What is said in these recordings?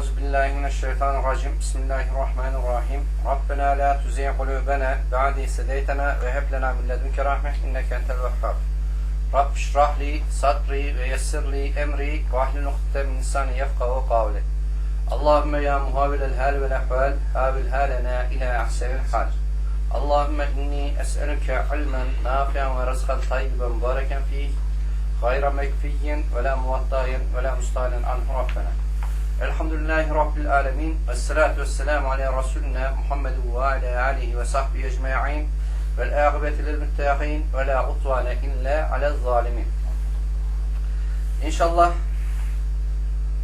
أعوذ بالله من الشيطان الرجيم بسم الله الرحمن الرحيم ربنا لا تزغ قلوبنا بعد إذ هديتنا وهب لنا من لدنك رحمة إنك أنت الوهاب رب اشرح لي صدري ويسر لي أمري واحلل عقدة من لساني يفقهوا قولي اللهم يا مهاول الحال والأحوال هاول حالنا إلى أحسن الحال اللهم إني أسألك علما نافعا ورزقا طيبا مباركا فيه غير مكفي ولا موطأ Elhamdülillahi Rabbil alemin. Esselatu vesselamu ala Resulina Muhammedu ve ala alihi ve sahbihi ecma'in. Vel âgıbeti lil mütteakin ve la utvane illa ala zalimin. İnşallah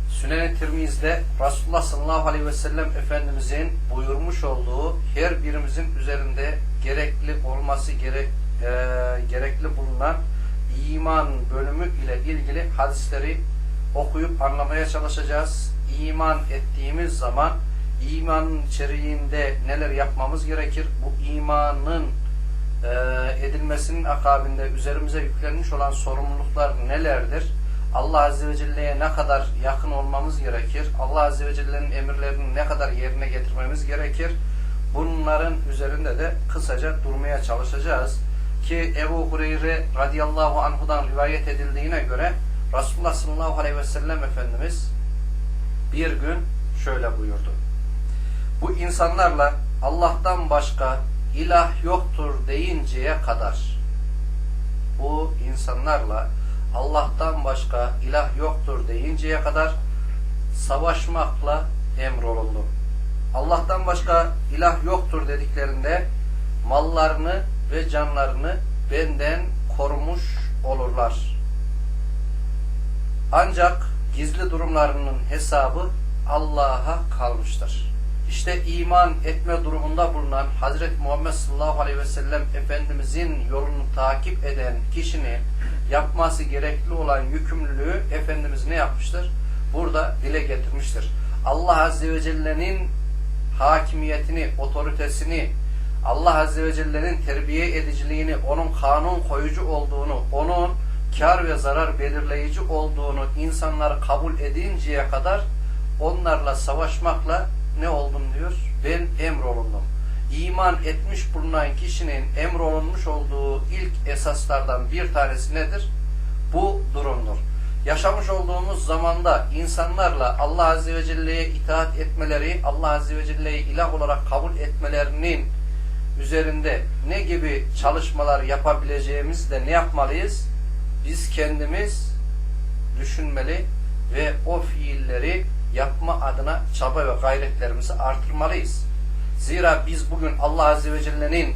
Sünen-i Tirmiz'de Resulullah sallallahu aleyhi ve sellem Efendimizin buyurmuş olduğu her birimizin üzerinde gerekli olması gerek, e, gerekli bulunan iman bölümü ile ilgili hadisleri okuyup anlamaya çalışacağız. İman ettiğimiz zaman imanın içeriğinde neler yapmamız gerekir? Bu imanın e, edilmesinin akabinde üzerimize yüklenmiş olan sorumluluklar nelerdir? Allah Azze ve Celle'ye ne kadar yakın olmamız gerekir? Allah Azze ve Celle'nin emirlerini ne kadar yerine getirmemiz gerekir? Bunların üzerinde de kısaca durmaya çalışacağız. Ki Ebu Hureyre radıyallahu anhudan rivayet edildiğine göre Resulullah sallallahu aleyhi ve sellem Efendimiz bir gün şöyle buyurdu. Bu insanlarla Allah'tan başka ilah yoktur deyinceye kadar bu insanlarla Allah'tan başka ilah yoktur deyinceye kadar savaşmakla emrolundu. Allah'tan başka ilah yoktur dediklerinde mallarını ve canlarını benden korumuş olurlar. Ancak gizli durumlarının hesabı Allah'a kalmıştır. İşte iman etme durumunda bulunan Hazreti Muhammed sallallahu aleyhi ve sellem Efendimizin yolunu takip eden kişinin yapması gerekli olan yükümlülüğü Efendimiz ne yapmıştır? Burada dile getirmiştir. Allah Azze ve Celle'nin hakimiyetini, otoritesini, Allah Azze ve Celle'nin terbiye ediciliğini, onun kanun koyucu olduğunu, onun kar ve zarar belirleyici olduğunu insanlar kabul edinceye kadar onlarla savaşmakla ne oldum diyor? Ben emrolundum. İman etmiş bulunan kişinin emrolunmuş olduğu ilk esaslardan bir tanesi nedir? Bu durumdur. Yaşamış olduğumuz zamanda insanlarla Allah Azze ve Celle'ye itaat etmeleri, Allah Azze ve Celle'yi ilah olarak kabul etmelerinin üzerinde ne gibi çalışmalar yapabileceğimiz de ne yapmalıyız? Biz kendimiz düşünmeli ve o fiilleri yapma adına çaba ve gayretlerimizi artırmalıyız. Zira biz bugün Allah Azze ve Celle'nin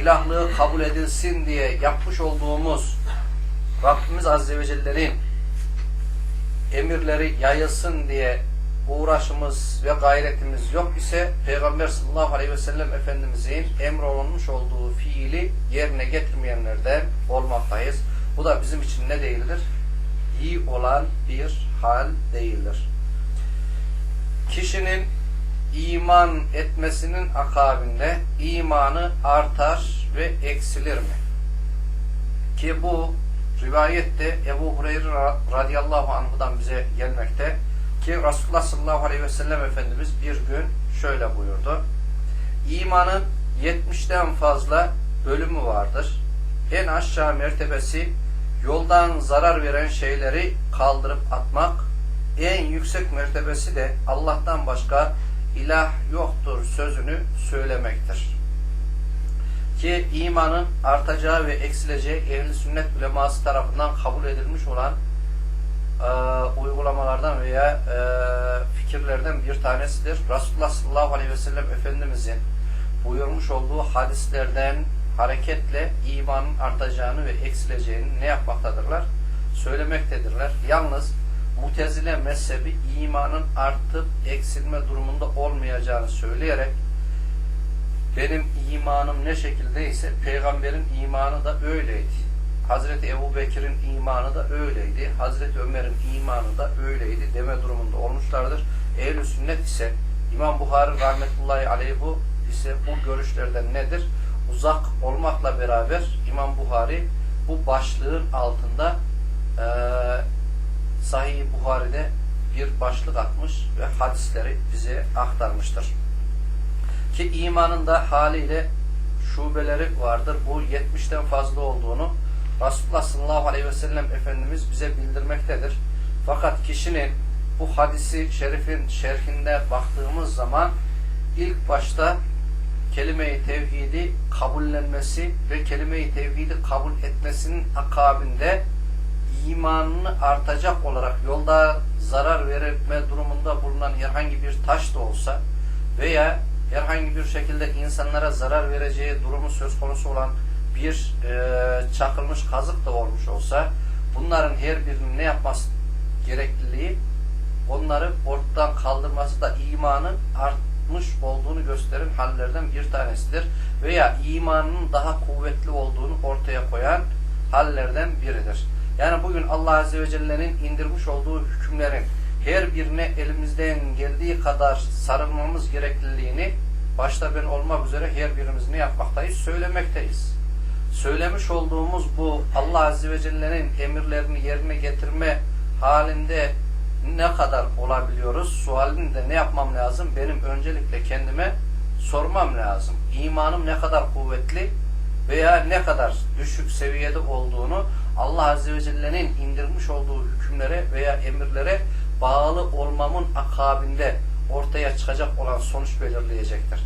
ilahlığı kabul edilsin diye yapmış olduğumuz Rabbimiz Azze ve Celle'nin emirleri yayılsın diye uğraşımız ve gayretimiz yok ise Peygamber sallallahu aleyhi ve sellem Efendimizin emrolunmuş olduğu fiili yerine getirmeyenlerden olmaktayız. Bu da bizim için ne değildir? İyi olan bir hal değildir. Kişinin iman etmesinin akabinde imanı artar ve eksilir mi? Ki bu rivayette Ebu Hureyre radıyallahu anhudan bize gelmekte ki Resulullah sallallahu aleyhi ve sellem Efendimiz bir gün şöyle buyurdu. İmanın 70'ten fazla bölümü vardır. En aşağı mertebesi yoldan zarar veren şeyleri kaldırıp atmak, en yüksek mertebesi de Allah'tan başka ilah yoktur sözünü söylemektir. Ki imanın artacağı ve eksileceği ehli sünnet uleması tarafından kabul edilmiş olan e, uygulamalardan veya e, fikirlerden bir tanesidir. Resulullah sallallahu aleyhi ve sellem Efendimizin buyurmuş olduğu hadislerden hareketle imanın artacağını ve eksileceğini ne yapmaktadırlar? Söylemektedirler. Yalnız Mutezile mezhebi imanın artıp eksilme durumunda olmayacağını söyleyerek benim imanım ne şekildeyse peygamberin imanı da öyleydi. Hazreti Ebu Bekir'in imanı da öyleydi. Hazreti Ömer'in imanı da öyleydi deme durumunda olmuşlardır. Ehl-i sünnet ise İmam Buhari rahmetullahi aleyhu ise bu görüşlerden nedir? Uzak olmakla beraber İmam Buhari bu başlığın altında e, Sahih Buhari'de bir başlık atmış ve hadisleri bize aktarmıştır. Ki imanın da haliyle şubeleri vardır. Bu 70'ten fazla olduğunu Resulullah sallallahu aleyhi ve sellem Efendimiz bize bildirmektedir. Fakat kişinin bu hadisi şerifin şerhinde baktığımız zaman ilk başta kelime-i tevhidi kabullenmesi ve kelime-i tevhidi kabul etmesinin akabinde imanını artacak olarak yolda zarar verme durumunda bulunan herhangi bir taş da olsa veya herhangi bir şekilde insanlara zarar vereceği durumu söz konusu olan bir e, çakılmış kazık da olmuş olsa bunların her birinin ne yapması gerekliliği onları ortadan kaldırması da imanın artmış olduğunu gösteren hallerden bir tanesidir. Veya imanın daha kuvvetli olduğunu ortaya koyan hallerden biridir. Yani bugün Allah Azze ve Celle'nin indirmiş olduğu hükümlerin her birine elimizden geldiği kadar sarılmamız gerekliliğini başta ben olmak üzere her birimiz ne yapmaktayız? Söylemekteyiz. Söylemiş olduğumuz bu Allah Azze ve Celle'nin emirlerini yerine getirme halinde ne kadar olabiliyoruz? Sualini de ne yapmam lazım? Benim öncelikle kendime sormam lazım. İmanım ne kadar kuvvetli veya ne kadar düşük seviyede olduğunu Allah Azze ve Celle'nin indirmiş olduğu hükümlere veya emirlere bağlı olmamın akabinde ortaya çıkacak olan sonuç belirleyecektir.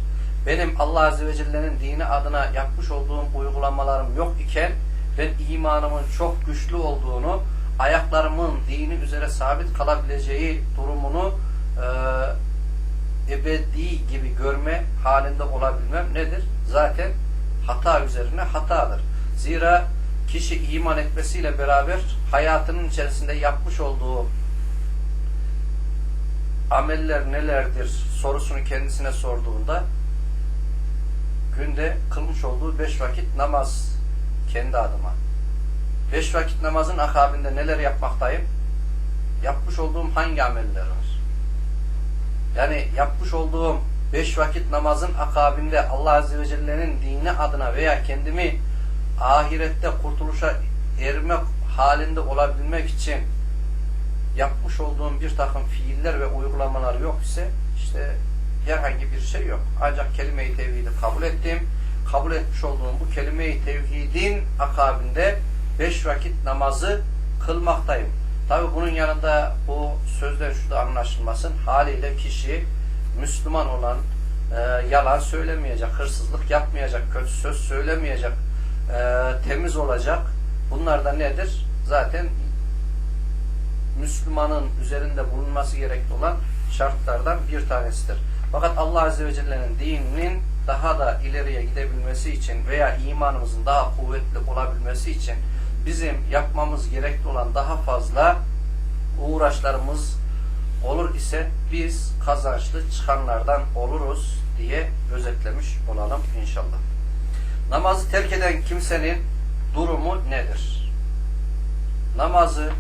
Benim Allah Azze ve Celle'nin dini adına yapmış olduğum uygulamalarım yok iken ben imanımın çok güçlü olduğunu, ayaklarımın dini üzere sabit kalabileceği durumunu e, ebedi gibi görme halinde olabilmem nedir? Zaten hata üzerine hatadır. Zira kişi iman etmesiyle beraber hayatının içerisinde yapmış olduğu ameller nelerdir sorusunu kendisine sorduğunda günde kılmış olduğu beş vakit namaz kendi adıma. Beş vakit namazın akabinde neler yapmaktayım? Yapmış olduğum hangi ameller var? Yani yapmış olduğum beş vakit namazın akabinde Allah Azze ve Celle'nin dini adına veya kendimi ahirette kurtuluşa ermek halinde olabilmek için yapmış olduğum bir takım fiiller ve uygulamalar yok ise işte herhangi bir şey yok. Ancak kelime-i tevhidi kabul ettim. Kabul etmiş olduğum bu kelime-i tevhidin akabinde beş vakit namazı kılmaktayım. Tabi bunun yanında bu sözden şu da anlaşılmasın. Haliyle kişi Müslüman olan e, yalan söylemeyecek, hırsızlık yapmayacak, kötü söz söylemeyecek, e, temiz olacak. Bunlar da nedir? Zaten Müslümanın üzerinde bulunması gerekli olan şartlardan bir tanesidir. Fakat Allah Azze ve Celle'nin dininin daha da ileriye gidebilmesi için veya imanımızın daha kuvvetli olabilmesi için bizim yapmamız gerekli olan daha fazla uğraşlarımız olur ise biz kazançlı çıkanlardan oluruz diye özetlemiş olalım inşallah. Namazı terk eden kimsenin durumu nedir? Namazı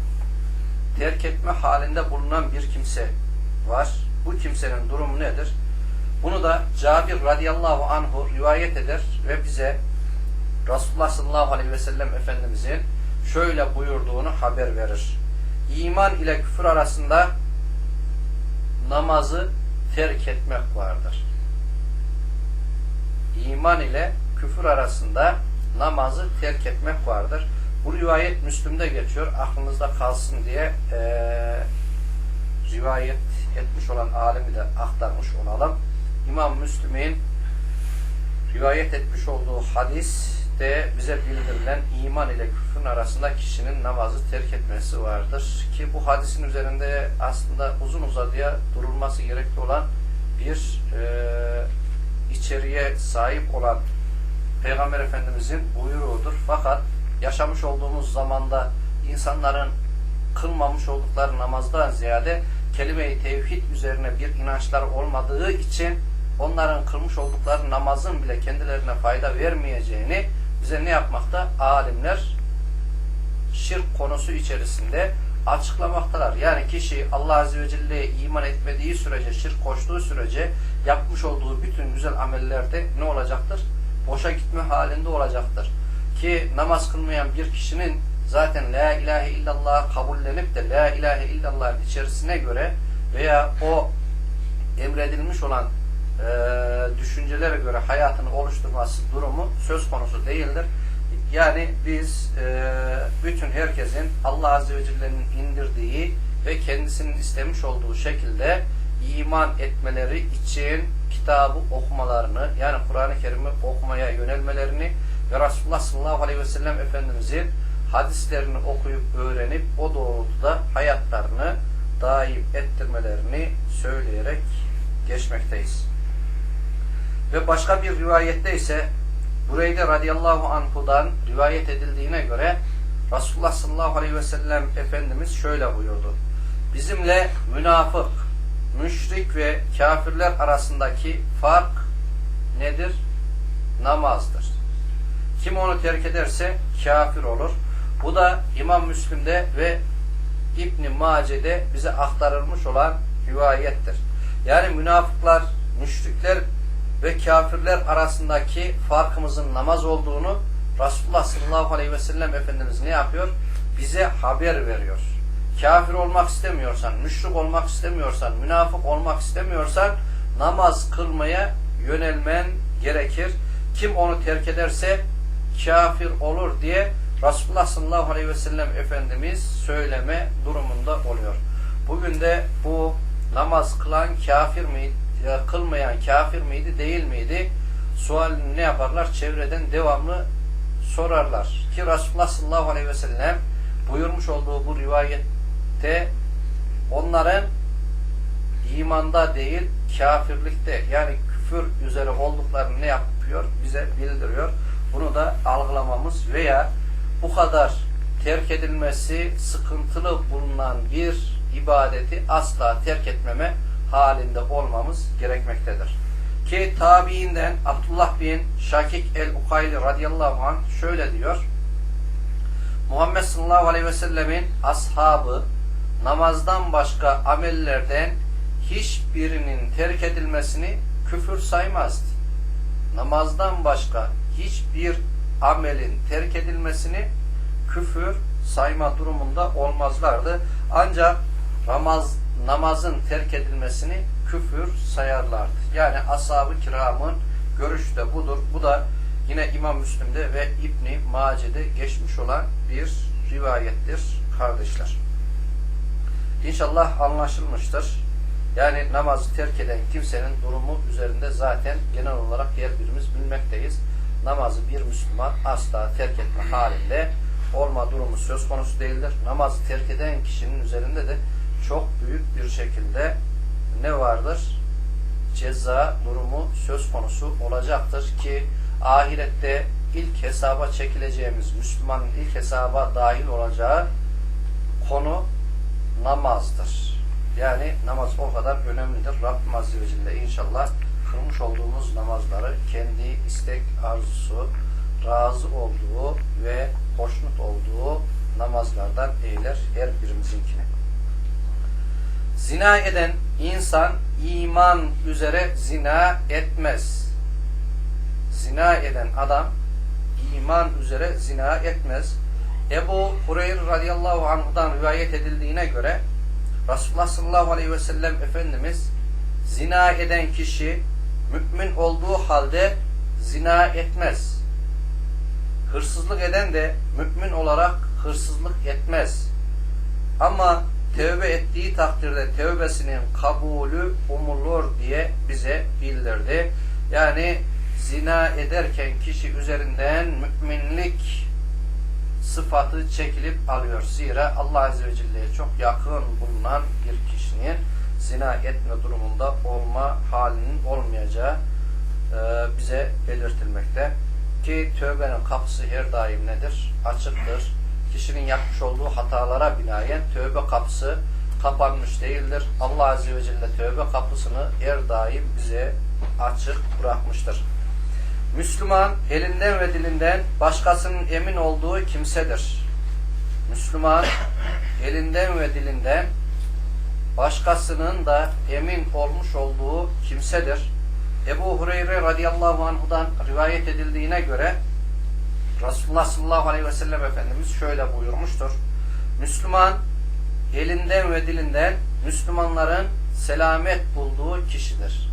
terk etme halinde bulunan bir kimse var. Bu kimsenin durumu nedir? Bunu da Cabir radıyallahu anhu rivayet eder ve bize Resulullah sallallahu aleyhi ve sellem Efendimizin şöyle buyurduğunu haber verir. İman ile küfür arasında namazı terk etmek vardır. İman ile küfür arasında namazı terk etmek vardır. Bu rivayet Müslüm'de geçiyor. Aklınızda kalsın diye e, rivayet etmiş olan alimi de aktarmış olalım. İmam Müslüm'ün rivayet etmiş olduğu hadis de bize bildirilen iman ile küfrün arasında kişinin namazı terk etmesi vardır. Ki bu hadisin üzerinde aslında uzun uzadıya durulması gerekli olan bir e, içeriğe sahip olan Peygamber Efendimizin buyruğudur. Fakat yaşamış olduğumuz zamanda insanların kılmamış oldukları namazdan ziyade kelime-i tevhid üzerine bir inançlar olmadığı için onların kılmış oldukları namazın bile kendilerine fayda vermeyeceğini bize ne yapmakta? Alimler şirk konusu içerisinde açıklamaktalar. Yani kişi Allah Azze ve Celle'ye iman etmediği sürece, şirk koştuğu sürece yapmış olduğu bütün güzel amellerde ne olacaktır? Boşa gitme halinde olacaktır. Ki namaz kılmayan bir kişinin zaten La ilahe illallah kabullenip de La ilahe illallah içerisine göre veya o emredilmiş olan düşüncelere göre hayatını oluşturması durumu söz konusu değildir. Yani biz e, bütün herkesin Allah Azze ve Celle'nin indirdiği ve kendisinin istemiş olduğu şekilde iman etmeleri için kitabı okumalarını yani Kur'an-ı Kerim'i okumaya yönelmelerini ve Resulullah sallallahu aleyhi ve sellem Efendimizin hadislerini okuyup öğrenip o doğrultuda hayatlarını daim ettirmelerini söyleyerek geçmekteyiz. Ve başka bir rivayette ise Bureyde radıyallahu anhudan rivayet edildiğine göre Resulullah sallallahu aleyhi ve sellem Efendimiz şöyle buyurdu. Bizimle münafık, müşrik ve kafirler arasındaki fark nedir? Namazdır. Kim onu terk ederse kafir olur. Bu da İmam Müslim'de ve İbn Mace'de bize aktarılmış olan rivayettir. Yani münafıklar, müşrikler ve kafirler arasındaki farkımızın namaz olduğunu Resulullah sallallahu aleyhi ve sellem Efendimiz ne yapıyor? Bize haber veriyor. Kafir olmak istemiyorsan, müşrik olmak istemiyorsan, münafık olmak istemiyorsan namaz kılmaya yönelmen gerekir. Kim onu terk ederse kafir olur diye Resulullah sallallahu aleyhi ve sellem Efendimiz söyleme durumunda oluyor. Bugün de bu namaz kılan kafir ya kılmayan kafir miydi, değil miydi? Sualini ne yaparlar? Çevreden devamlı sorarlar. Ki Resulullah sallallahu aleyhi ve sellem buyurmuş olduğu bu rivayette onların imanda değil kafirlikte yani küfür üzere olduklarını ne yapıyor? Bize bildiriyor. Bunu da algılamamız veya bu kadar terk edilmesi sıkıntılı bulunan bir ibadeti asla terk etmeme halinde olmamız gerekmektedir. Ki tabiinden Abdullah bin Şakik el-Ukayli radıyallahu anh şöyle diyor. Muhammed sallallahu aleyhi ve sellemin ashabı namazdan başka amellerden hiçbirinin terk edilmesini küfür saymazdı. Namazdan başka hiçbir amelin terk edilmesini küfür sayma durumunda olmazlardı. Ancak Ramaz, namazın terk edilmesini küfür sayarlardı. Yani ashab-ı kiramın görüşü de budur. Bu da yine İmam Müslim'de ve İbni Mace'de geçmiş olan bir rivayettir kardeşler. İnşallah anlaşılmıştır. Yani namazı terk eden kimsenin durumu üzerinde zaten genel olarak her birimiz bilmekteyiz. Namazı bir Müslüman asla terk etme halinde olma durumu söz konusu değildir. Namazı terk eden kişinin üzerinde de çok büyük bir şekilde ne vardır? Ceza durumu söz konusu olacaktır ki ahirette ilk hesaba çekileceğimiz Müslümanın ilk hesaba dahil olacağı konu namazdır. Yani namaz o kadar önemlidir. Rabbim Azze ve Celle inşallah kılmış olduğumuz namazları kendi istek arzusu, razı olduğu ve hoşnut olduğu namazlardan eyler her birimizinkini. Zina eden insan iman üzere zina etmez. Zina eden adam iman üzere zina etmez. Ebu Hureyre radıyallahu anh'dan rivayet edildiğine göre Resulullah sallallahu aleyhi ve sellem Efendimiz zina eden kişi mümin olduğu halde zina etmez. Hırsızlık eden de mümin olarak hırsızlık etmez. Ama tevbe ettiği takdirde tevbesinin kabulü umulur diye bize bildirdi. Yani zina ederken kişi üzerinden müminlik sıfatı çekilip alıyor. Zira Allah Azze ve Celle'ye çok yakın bulunan bir kişinin zina etme durumunda olma halinin olmayacağı e, bize belirtilmekte. Ki tövbenin kapısı her daim nedir? Açıktır. Kişinin yapmış olduğu hatalara binaen tövbe kapısı kapanmış değildir. Allah Azze ve Celle tövbe kapısını her daim bize açık bırakmıştır. Müslüman elinden ve dilinden başkasının emin olduğu kimsedir. Müslüman elinden ve dilinden başkasının da emin olmuş olduğu kimsedir. Ebu Hureyre radıyallahu anhudan rivayet edildiğine göre Resulullah sallallahu aleyhi ve sellem Efendimiz şöyle buyurmuştur. Müslüman elinden ve dilinden Müslümanların selamet bulduğu kişidir.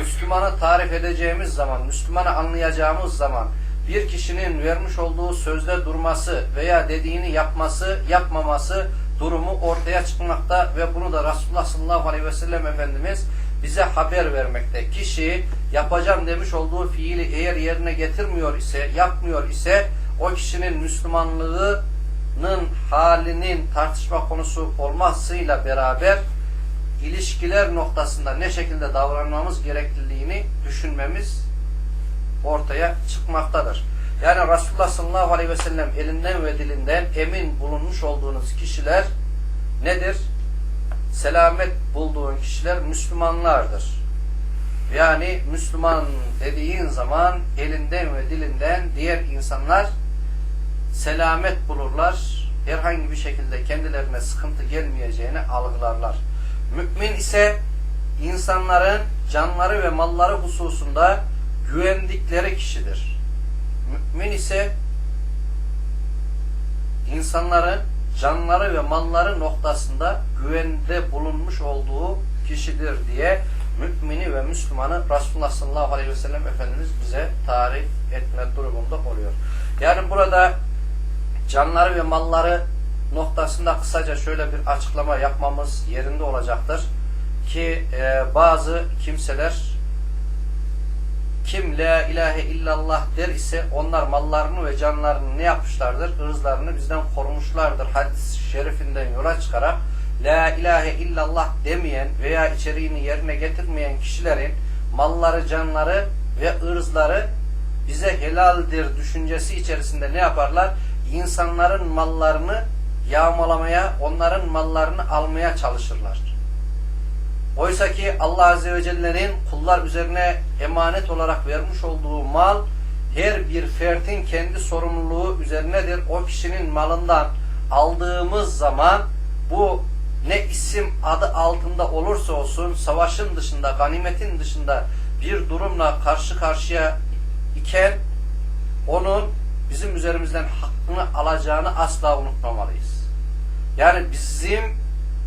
Müslümanı tarif edeceğimiz zaman, Müslümanı anlayacağımız zaman bir kişinin vermiş olduğu sözde durması veya dediğini yapması, yapmaması durumu ortaya çıkmakta ve bunu da Resulullah sallallahu aleyhi ve sellem Efendimiz bize haber vermekte. Kişi yapacağım demiş olduğu fiili eğer yerine getirmiyor ise, yapmıyor ise o kişinin Müslümanlığının halinin tartışma konusu olmasıyla beraber ilişkiler noktasında ne şekilde davranmamız gerekliliğini düşünmemiz ortaya çıkmaktadır. Yani Resulullah sallallahu aleyhi ve sellem elinden ve dilinden emin bulunmuş olduğunuz kişiler nedir? Selamet bulduğun kişiler Müslümanlardır. Yani Müslüman dediğin zaman elinden ve dilinden diğer insanlar selamet bulurlar. Herhangi bir şekilde kendilerine sıkıntı gelmeyeceğini algılarlar. Mümin ise insanların canları ve malları hususunda güvendikleri kişidir. Mümin ise insanların canları ve malları noktasında güvende bulunmuş olduğu kişidir diye mümini ve Müslümanı Resulullah sallallahu aleyhi ve sellem Efendimiz bize tarif etme durumunda oluyor. Yani burada canları ve malları noktasında kısaca şöyle bir açıklama yapmamız yerinde olacaktır. Ki e, bazı kimseler kim la ilahe illallah der ise onlar mallarını ve canlarını ne yapmışlardır? Irzlarını bizden korumuşlardır. Hadis şerifinden yola çıkarak la ilahe illallah demeyen veya içeriğini yerine getirmeyen kişilerin malları, canları ve ırzları bize helaldir düşüncesi içerisinde ne yaparlar? İnsanların mallarını yağmalamaya, onların mallarını almaya çalışırlar. Oysa ki Allah Azze ve Celle'nin kullar üzerine emanet olarak vermiş olduğu mal her bir fertin kendi sorumluluğu üzerinedir. O kişinin malından aldığımız zaman bu ne isim adı altında olursa olsun savaşın dışında, ganimetin dışında bir durumla karşı karşıya iken onun bizim üzerimizden hakkını alacağını asla unutmamalıyız. Yani bizim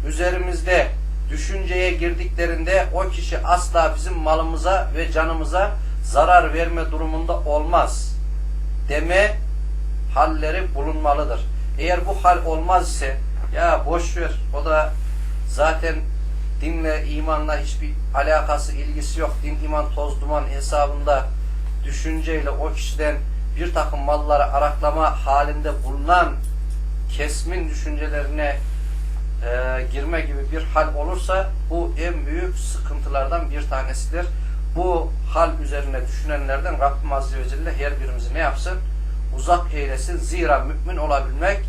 üzerimizde düşünceye girdiklerinde o kişi asla bizim malımıza ve canımıza zarar verme durumunda olmaz deme halleri bulunmalıdır. Eğer bu hal olmaz ise ya boş ver o da zaten dinle imanla hiçbir alakası ilgisi yok. Din iman toz duman hesabında düşünceyle o kişiden bir takım malları araklama halinde bulunan kesmin düşüncelerine e, girme gibi bir hal olursa bu en büyük sıkıntılardan bir tanesidir. Bu hal üzerine düşünenlerden Rabbim Azze ve Celle her birimizi ne yapsın? Uzak eylesin. Zira mümin olabilmek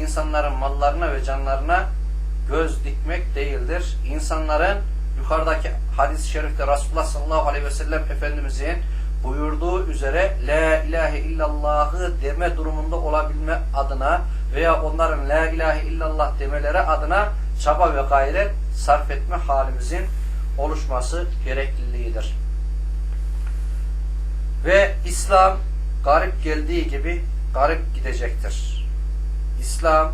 insanların mallarına ve canlarına göz dikmek değildir. İnsanların yukarıdaki hadis-i şerifte Resulullah sallallahu aleyhi ve sellem Efendimizin buyurduğu üzere La ilahe illallahı deme durumunda olabilme adına veya onların La ilahe illallah demeleri adına çaba ve gayret sarf etme halimizin oluşması gerekliliğidir. Ve İslam garip geldiği gibi garip gidecektir. İslam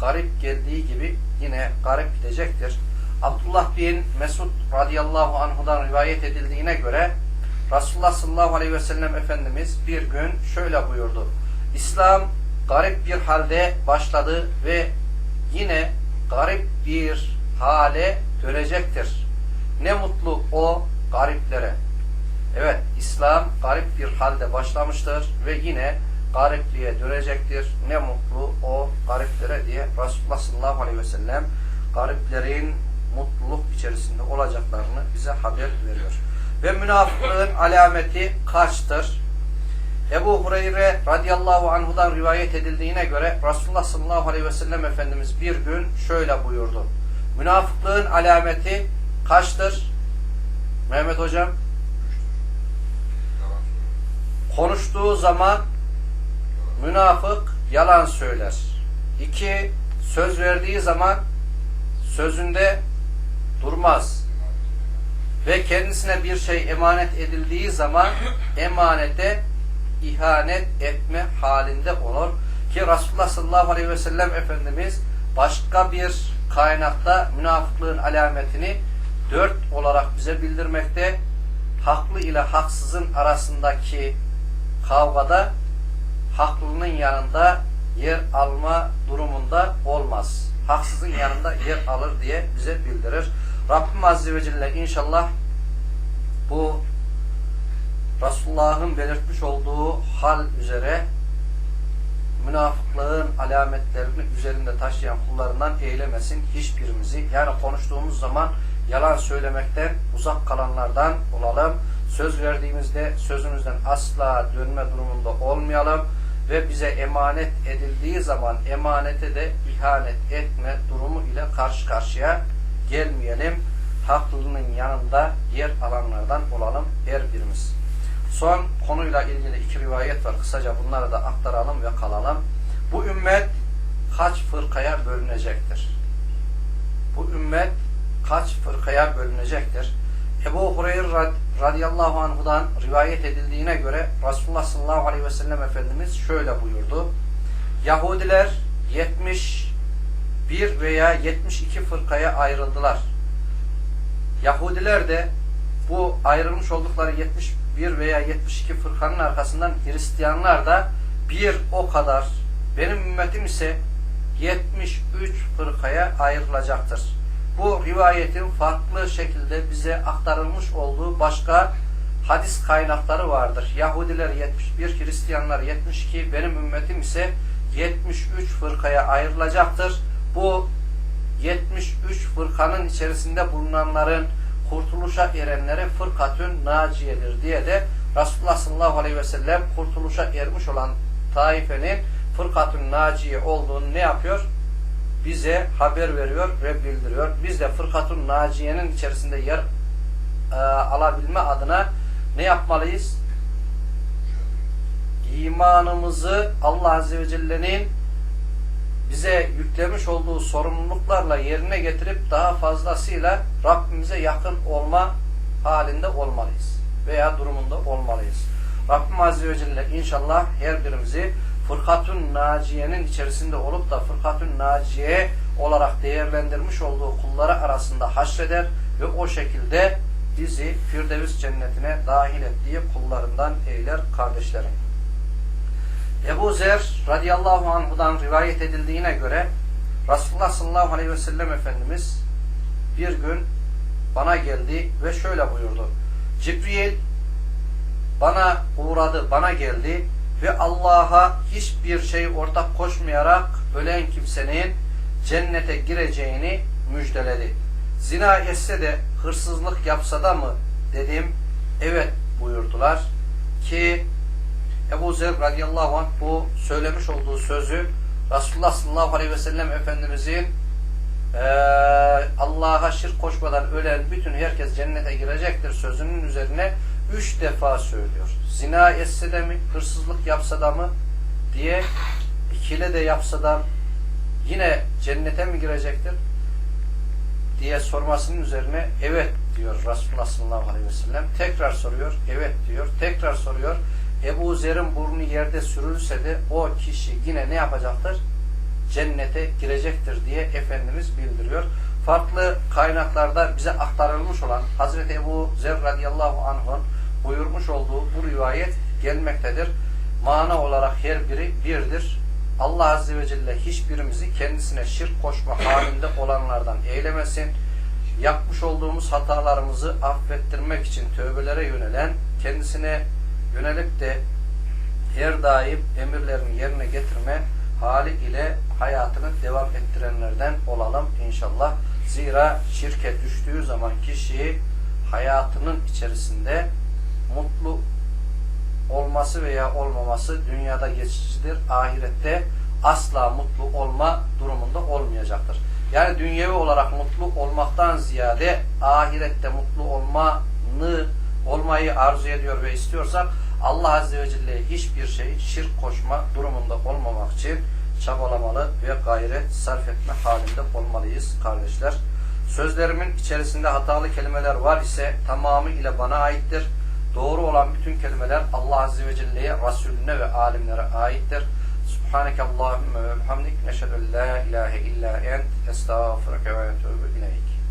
garip geldiği gibi yine garip gidecektir. Abdullah bin Mesud radıyallahu anhudan rivayet edildiğine göre Resulullah sallallahu aleyhi ve sellem Efendimiz bir gün şöyle buyurdu. İslam garip bir halde başladı ve yine garip bir hale dönecektir. Ne mutlu o gariplere. Evet, İslam garip bir halde başlamıştır ve yine garipliğe dönecektir. Ne mutlu o gariplere diye Resulullah sallallahu aleyhi ve sellem gariplerin mutluluk içerisinde olacaklarını bize haber veriyor. Ve münafıklığın alameti kaçtır? Ebu Hureyre radıyallahu anhudan rivayet edildiğine göre Resulullah sallallahu aleyhi ve sellem Efendimiz bir gün şöyle buyurdu. Münafıklığın alameti kaçtır? Mehmet hocam konuştuğu zaman münafık yalan söyler. İki, söz verdiği zaman sözünde durmaz. Ve kendisine bir şey emanet edildiği zaman emanete ihanet etme halinde olur. Ki Resulullah sallallahu aleyhi ve sellem Efendimiz başka bir kaynakta münafıklığın alametini dört olarak bize bildirmekte. Haklı ile haksızın arasındaki kavgada haklının yanında yer alma durumunda olmaz. Haksızın yanında yer alır diye bize bildirir. Rabbim Azze ve Celle inşallah bu Resulullah'ın belirtmiş olduğu hal üzere münafıklığın alametlerini üzerinde taşıyan kullarından eylemesin hiçbirimizi. Yani konuştuğumuz zaman yalan söylemekten uzak kalanlardan olalım. Söz verdiğimizde sözümüzden asla dönme durumunda olmayalım ve bize emanet edildiği zaman emanete de ihanet etme durumu ile karşı karşıya gelmeyelim. Haklının yanında yer alanlardan olalım her birimiz. Son konuyla ilgili iki rivayet var. Kısaca bunları da aktaralım ve kalalım. Bu ümmet kaç fırkaya bölünecektir? Bu ümmet kaç fırkaya bölünecektir? Ebu Hureyre rad radıyallahu anhudan rivayet edildiğine göre sallallahu aleyhi ve sellem Efendimiz şöyle buyurdu. Yahudiler 71 veya 72 fırkaya ayrıldılar. Yahudiler de bu ayrılmış oldukları 71 veya 72 fırkanın arkasından Hristiyanlar da bir o kadar benim ümmetim ise 73 fırkaya ayrılacaktır. Bu rivayetin farklı şekilde bize aktarılmış olduğu başka hadis kaynakları vardır. Yahudiler 71, Hristiyanlar 72, benim ümmetim ise 73 fırkaya ayrılacaktır. Bu 73 fırkanın içerisinde bulunanların kurtuluşa erenlere fırkatün naciyedir diye de Resulullah sallallahu aleyhi ve sellem kurtuluşa ermiş olan taifenin fırkatün naciye olduğunu ne yapıyor? Bize haber veriyor ve bildiriyor. Biz de fırkatün naciyenin içerisinde yer e, alabilme adına ne yapmalıyız? İmanımızı Allah Azze ve Celle'nin bize yüklemiş olduğu sorumluluklarla yerine getirip daha fazlasıyla Rabbimize yakın olma halinde olmalıyız. Veya durumunda olmalıyız. Rabbim Azze ve Celle inşallah her birimizi Fırkatun Naciye'nin içerisinde olup da Fırkatun Naciye olarak değerlendirmiş olduğu kulları arasında haşreder ve o şekilde bizi Firdevs cennetine dahil ettiği kullarından eyler kardeşlerim. Ebu Zer radıyallahu anhudan rivayet edildiğine göre Resulullah sallallahu aleyhi ve sellem Efendimiz bir gün bana geldi ve şöyle buyurdu. Cibril bana uğradı, bana geldi ve Allah'a hiçbir şey ortak koşmayarak ölen kimsenin cennete gireceğini müjdeledi. Zina etse de hırsızlık yapsa da mı dedim. Evet buyurdular ki Ebu Zer radıyallahu anh bu söylemiş olduğu sözü Resulullah sallallahu aleyhi ve sellem Efendimizin e, Allah'a şirk koşmadan ölen bütün herkes cennete girecektir sözünün üzerine üç defa söylüyor. Zina etse de mi, hırsızlık yapsa da mı diye ikile de yapsa da yine cennete mi girecektir diye sormasının üzerine evet diyor Resulullah sallallahu aleyhi ve sellem. Tekrar soruyor, evet diyor. Tekrar soruyor. Ebu Zer'in burnu yerde sürülse de o kişi yine ne yapacaktır? Cennete girecektir diye Efendimiz bildiriyor. Farklı kaynaklarda bize aktarılmış olan Hazreti Ebu Zer radıyallahu anh'ın buyurmuş olduğu bu rivayet gelmektedir. Mana olarak her biri birdir. Allah Azze ve Celle hiçbirimizi kendisine şirk koşma halinde olanlardan eylemesin. Yapmış olduğumuz hatalarımızı affettirmek için tövbelere yönelen, kendisine yönelip de her daim emirlerini yerine getirme hali ile hayatını devam ettirenlerden olalım inşallah. Zira şirke düştüğü zaman kişi hayatının içerisinde mutlu olması veya olmaması dünyada geçicidir. Ahirette asla mutlu olma durumunda olmayacaktır. Yani dünyevi olarak mutlu olmaktan ziyade ahirette mutlu olmanı olmayı arzu ediyor ve istiyorsak Allah Azze ve Celle'ye hiçbir şey şirk koşma durumunda olmamak için çabalamalı ve gayret sarf etme halinde olmalıyız kardeşler. Sözlerimin içerisinde hatalı kelimeler var ise tamamı ile bana aittir. Doğru olan bütün kelimeler Allah Azze ve Celle'ye, Resulüne ve alimlere aittir. Subhaneke Allahümme ve bihamdik. Neşhedü la ilahe illa ent. Estağfureke ve etûbü ileyk.